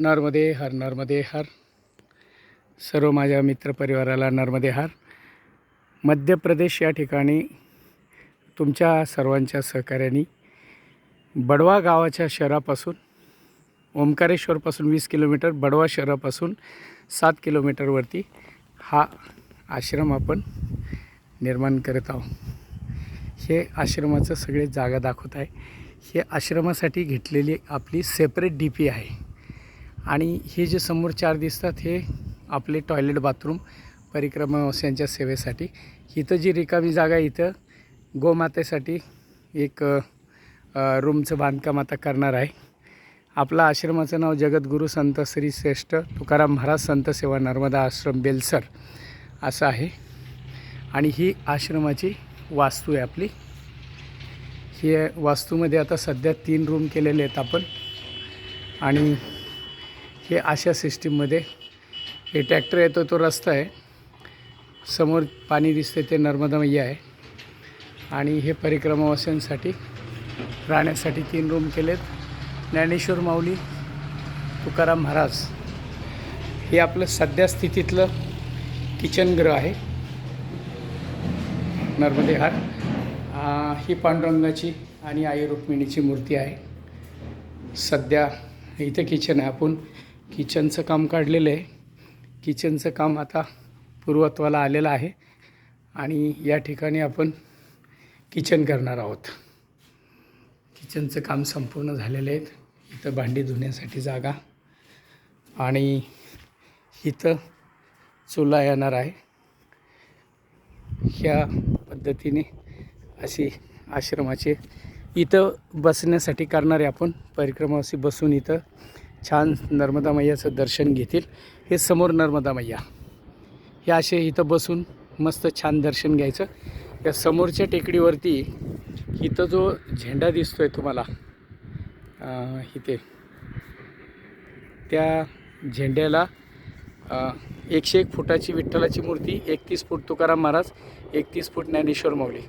नर्मदे हर नर्मदे हर. सर्व माझ्या मित्रपरिवाराला नर्मदे हर. मध्य प्रदेश या ठिकाणी तुमच्या सर्वांच्या सहकार्याने बडवा गावाच्या शहरापासून ओंकारेश्वरपासून वीस किलोमीटर बडवा शहरापासून सात किलोमीटरवरती हा आश्रम आपण निर्माण करत आहोत. हे आश्रमाचं सगळे जागा दाखवत आहे. हे आश्रमासाठी घेतलेली आपली सेपरेट डी पी आहे. आणि हे जे समोर चार दिसतात हे आपले टॉयलेट बाथरूम परिक्रमावस्यांच्या सेवेसाठी. इथं जी रिकामी जागा आहे इथं गोमातेसाठी एक रूमचं बांधकाम आता करणार आहे. आपला आश्रमाचं नाव जगद्गुरू संत श्री श्रेष्ठ तुकाराम महाराज संत सेवा नर्मदा आश्रम बेलसर असं आहे. आणि ही आश्रमाची वास्तू आहे आपली. ही वास्तूमध्ये आता सध्या तीन रूम केलेले आहेत आपण. आणि हे अशा सिस्टीममध्ये हे ट्रॅक्टर येतो तो रस्ता आहे. समोर पाणी दिसते ते नर्मदा मैया आहे. आणि हे परिक्रमावासियांसाठी राहण्यासाठी तीन रूम केलेत. ज्ञानेश्वर माऊली तुकाराम महाराज. हे आपलं सध्या स्थितीतलं किचनगृह आहे. नर्मदे हार ही पांडुरंगाची आणि आई रुक्मिणीची मूर्ती आहे. सध्या इथं किचन आहे. आपण किचनचं काम काढलेलं आहे. किचनचं काम आता पूर्वत्वाला आलेलं आहे आणि या ठिकाणी आपण किचन करणार आहोत. किचनचं काम संपूर्ण झालेलं आहे. इथं भांडी धुण्यासाठी जागा आणि इथं चुला येणार आहे. ह्या पद्धतीने अशी आश्रमाचे इथं बसण्यासाठी करणारे आपण. परिक्रमावासी बसून इथं छान नर्मदा मैयाचं दर्शन घेतील. हे समोर नर्मदा मैया. हे असे इथं बसून मस्त छान दर्शन घ्यायचं. या समोरच्या टेकडीवरती इथं जो झेंडा दिसतो आहे तुम्हाला इथे त्या झेंड्याला एकशे एक फुटाची विठ्ठलाची मूर्ती एकतीस फूट तुकाराम महाराज एकतीस फूट ज्ञानेश्वर माऊली.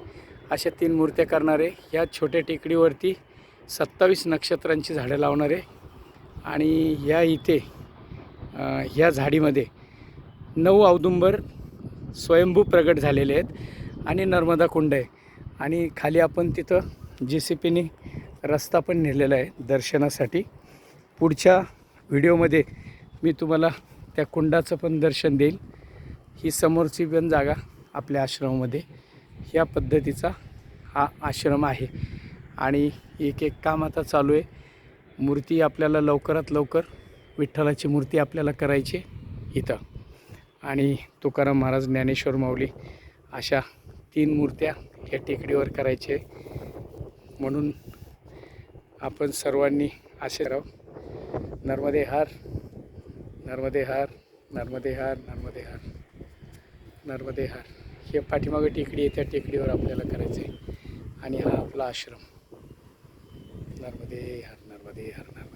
अशा तीन मूर्त्या करणारे या छोट्या टेकडीवरती सत्तावीस नक्षत्रांची झाडं लावणारे आणि या इथे ह्या झाडीमध्ये नऊ औदुंबर स्वयंभू प्रगट झालेले आहेत आणि नर्मदा कुंड आहे. आणि खाली आपण तिथं जे सी पीने रस्ता पण नेलेला आहे दर्शनासाठी. पुढच्या व्हिडिओमध्ये मी तुम्हाला त्या कुंडाचं पण दर्शन देईल. ही समोरची पण जागा आपल्या आश्रमामध्ये. ह्या पद्धतीचा हा आश्रम आहे. आणि एक एक काम आता चालू आहे. मूर्ती आपल्याला लवकरात लवकर विठ्ठलाची मूर्ती आपल्याला करायची इथं. आणि तुकाराम महाराज ज्ञानेश्वर माऊली अशा तीन मूर्त्या या टेकडीवर करायचे म्हणून आपण सर्वांनी असे राहू नर्मदे हार नर्मदे हार नर्मदे हार नर्मदे हार नर्मदे हार. हे पाठीमागं टेकडी आहे त्या टेकडीवर आपल्याला करायचं आहे. आणि हा आपला आश्रम. नर्मदे हार. नर्मदे हर नर्मदे